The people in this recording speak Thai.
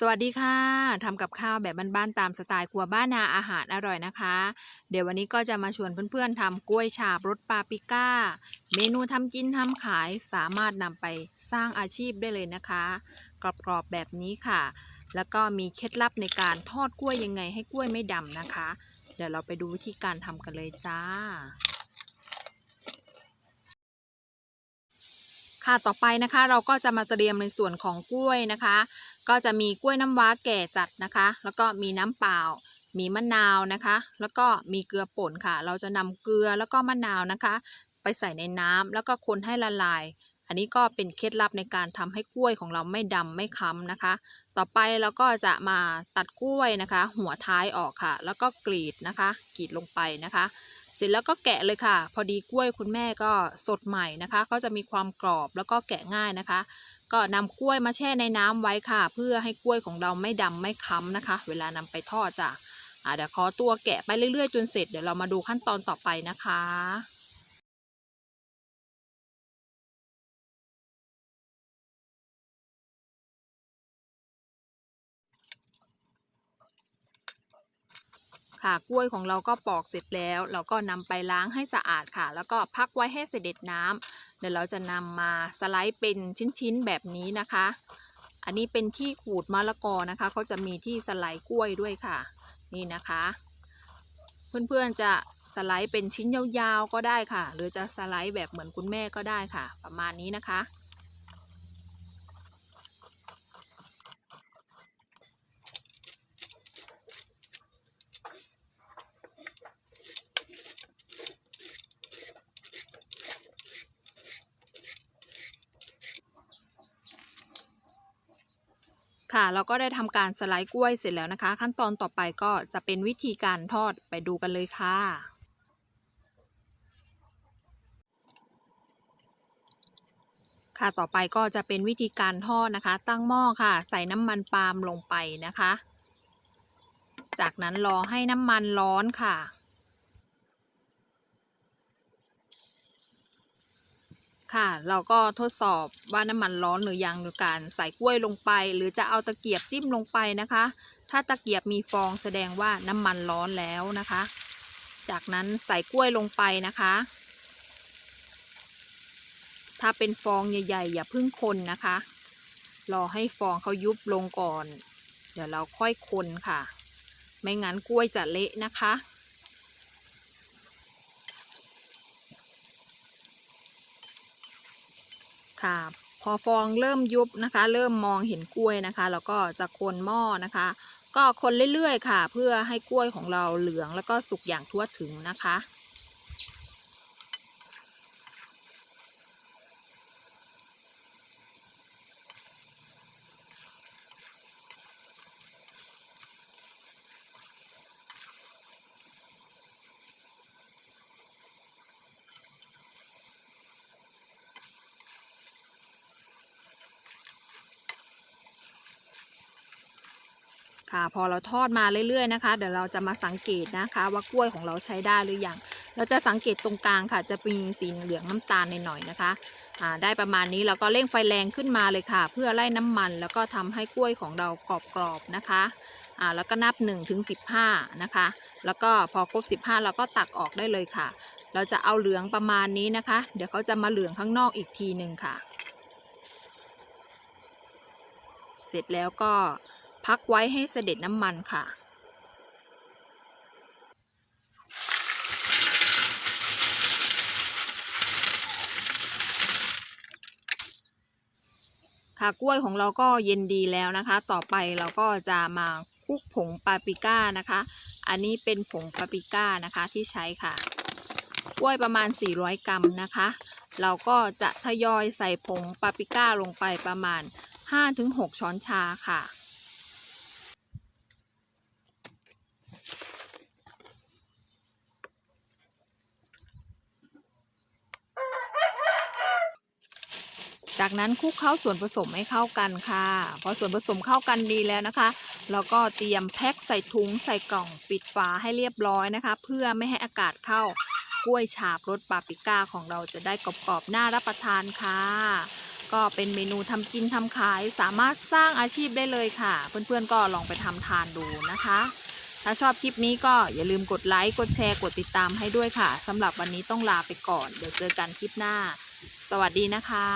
สวัสดีค่ะทำกับข้าวแบบบ้านๆตามสไตล์ครัวบ้านนาอาหารอร่อยนะคะ เดี๋ยววันนี้ก็จะมาชวนเพื่อนๆทำกล้วยฉาบรสปาปิก้า เมนูทำกินทำขายสามารถนำไปสร้างอาชีพได้เลยนะคะ กรอบๆแบบนี้ค่ะ แล้วก็มีเคล็ดลับในการทอดกล้วยยังไงให้กล้วยไม่ดำนะคะ เดี๋ยวเราไปดูวิธีการทำกันเลยจ้าค่ะต่อไปนะคะเราก็จะมาเตรียมในส่วนของกล้วยนะคะ ก็จะมีกล้วยน้ำว้าแก่จัดนะคะ แล้วก็มีน้ำเปล่า มีมะนาวนะคะ แล้วก็มีเกลือป่นค่ะ เราจะนำเกลือแล้วก็มะนาวนะคะ ไปใส่ในน้ำแล้วก็คนให้ละลาย อันนี้ก็เป็นเคล็ดลับในการทำให้กล้วยของเราไม่ดำไม่ค้ำนะคะ ต่อไปเราก็จะมาตัดกล้วยนะคะ หัวท้ายออกค่ะ แล้วก็กรีดนะคะ กรีดลงไปนะคะ เสร็จแล้วก็แกะเลยค่ะ พอดีกล้วยคุณแม่ก็สดใหม่นะคะ ก็จะมีความกรอบแล้วก็แกะง่ายนะคะ ก็นำกล้วยมาแช่ในน้ำไว้ค่ะ เพื่อให้กล้วยของเราไม่ดำไม่ค้ำนะคะ เวลานำไปทอดจ้ะเดี๋ยวขอตัวแกะไปเรื่อยๆจนเสร็จเดี๋ยวเรามาดูขั้นตอนต่อไปนะคะค่ะกล้วยของเราก็ปอกเสร็จแล้ว เราก็นำไปล้างให้สะอาดค่ะ แล้วก็พักไว้ให้เสด็จน้ำ เดี๋ยวเราจะนำมาสไลด์เป็นชิ้นๆแบบนี้นะคะ อันนี้เป็นที่ขูดมะละกอนะคะเขาจะมีที่สไลด์กล้วยด้วยค่ะ นี่นะคะ เพื่อนๆจะสไลด์เป็นชิ้นยาวๆก็ได้ค่ะ หรือจะสไลด์แบบเหมือนคุณแม่ก็ได้ค่ะ ประมาณนี้นะคะ ค่ะ เราก็ได้ทำการสไลด์กล้วยเสร็จแล้วนะคะ ขั้นตอนต่อไปก็จะเป็นวิธีการทอดไปดูกันเลยค่ะค่ะ ต่อไปก็จะเป็นวิธีการทอดนะคะ ตั้งหม้อค่ะ ใส่น้ำมันปาล์มลงไปนะคะ จากนั้นรอให้น้ำมันร้อนค่ะ ค่ะ เราก็ทดสอบว่าน้ำมันร้อนหรือยังโดยการใส่กล้วยลงไป หรือจะเอาตะเกียบจิ้มลงไปนะคะ ถ้าตะเกียบมีฟองแสดงว่าน้ำมันร้อนแล้วนะคะ จากนั้นใส่กล้วยลงไปนะคะ ถ้าเป็นฟองใหญ่ๆ อย่าเพึ่งคนนะคะ รอให้ฟองเขายุบลงก่อน เดี๋ยวเราค่อยคนค่ะ ไม่งั้นกล้วยจะเละนะคะ ค่ะ พอฟองเริ่มยุบนะคะ เริ่มมองเห็นกล้วยนะคะ แล้วก็จะคนหม้อนะคะ ก็คนเรื่อยๆค่ะ เพื่อให้กล้วยของเราเหลืองแล้วก็สุกอย่างทั่วถึงนะคะ ค่ะ พอเราทอดมาเรื่อยๆนะคะ เดี๋ยวเราจะมาสังเกตนะคะ ว่ากล้วยของเราใช้ได้หรือยังเราจะสังเกตตรงกลางค่ะ จะมีสีเหลืองน้ำตาลหน่อยๆนะคะได้ประมาณนี้เราก็เร่งไฟแรงขึ้นมาเลยค่ะ เพื่อไล่น้ำมัน แล้วก็ทำให้กล้วยของเรากรอบๆนะคะแล้วก็นับ1ถึง15 นะคะ แล้วก็พอครบ 15 เราก็ตักออกได้เลยค่ะ เราจะเอาเหลืองประมาณนี้นะคะ เดี๋ยวเขาจะมาเหลืองข้างนอกอีกทีหนึ่งค่ะ เสร็จแล้วก็ พักไว้ให้เสด็จน้ำมันค่ะ ค่ะกล้วยของเราก็เย็นดีแล้วนะคะ ต่อไปเราก็จะมาคลุกผงปาปริก้านะคะ อันนี้เป็นผงปาปริก้านะคะที่ใช้ค่ะ กล้วยประมาณ 400 กรัมนะคะ เราก็จะทยอยใส่ผงปาปริก้าลงไปประมาณ 5-6 ช้อนชาค่ะ จากนั้นคลุกเคล้าส่วนผสมให้เข้ากันค่ะ พอส่วนผสมเข้ากันดีแล้วนะคะเราก็เตรียมแพ็คใส่ถุงใส่กล่องปิดฝาให้เรียบร้อยนะคะ เพื่อไม่ให้อากาศเข้ากล้วยฉาบรสปาปิก้าของเราจะได้กรอบๆน่ารับประทานค่ะ ก็เป็นเมนูทำกินทำขายสามารถสร้างอาชีพได้เลยค่ะ เพื่อนๆก็ลองไปทำทานดูนะคะ ถ้าชอบคลิปนี้ก็อย่าลืมกดไลค์กดแชร์กดติดตามให้ด้วยค่ะสำหรับวันนี้ต้องลาไปก่อน เดี๋ยวเจอกันคลิปหน้า สวัสดีนะคะ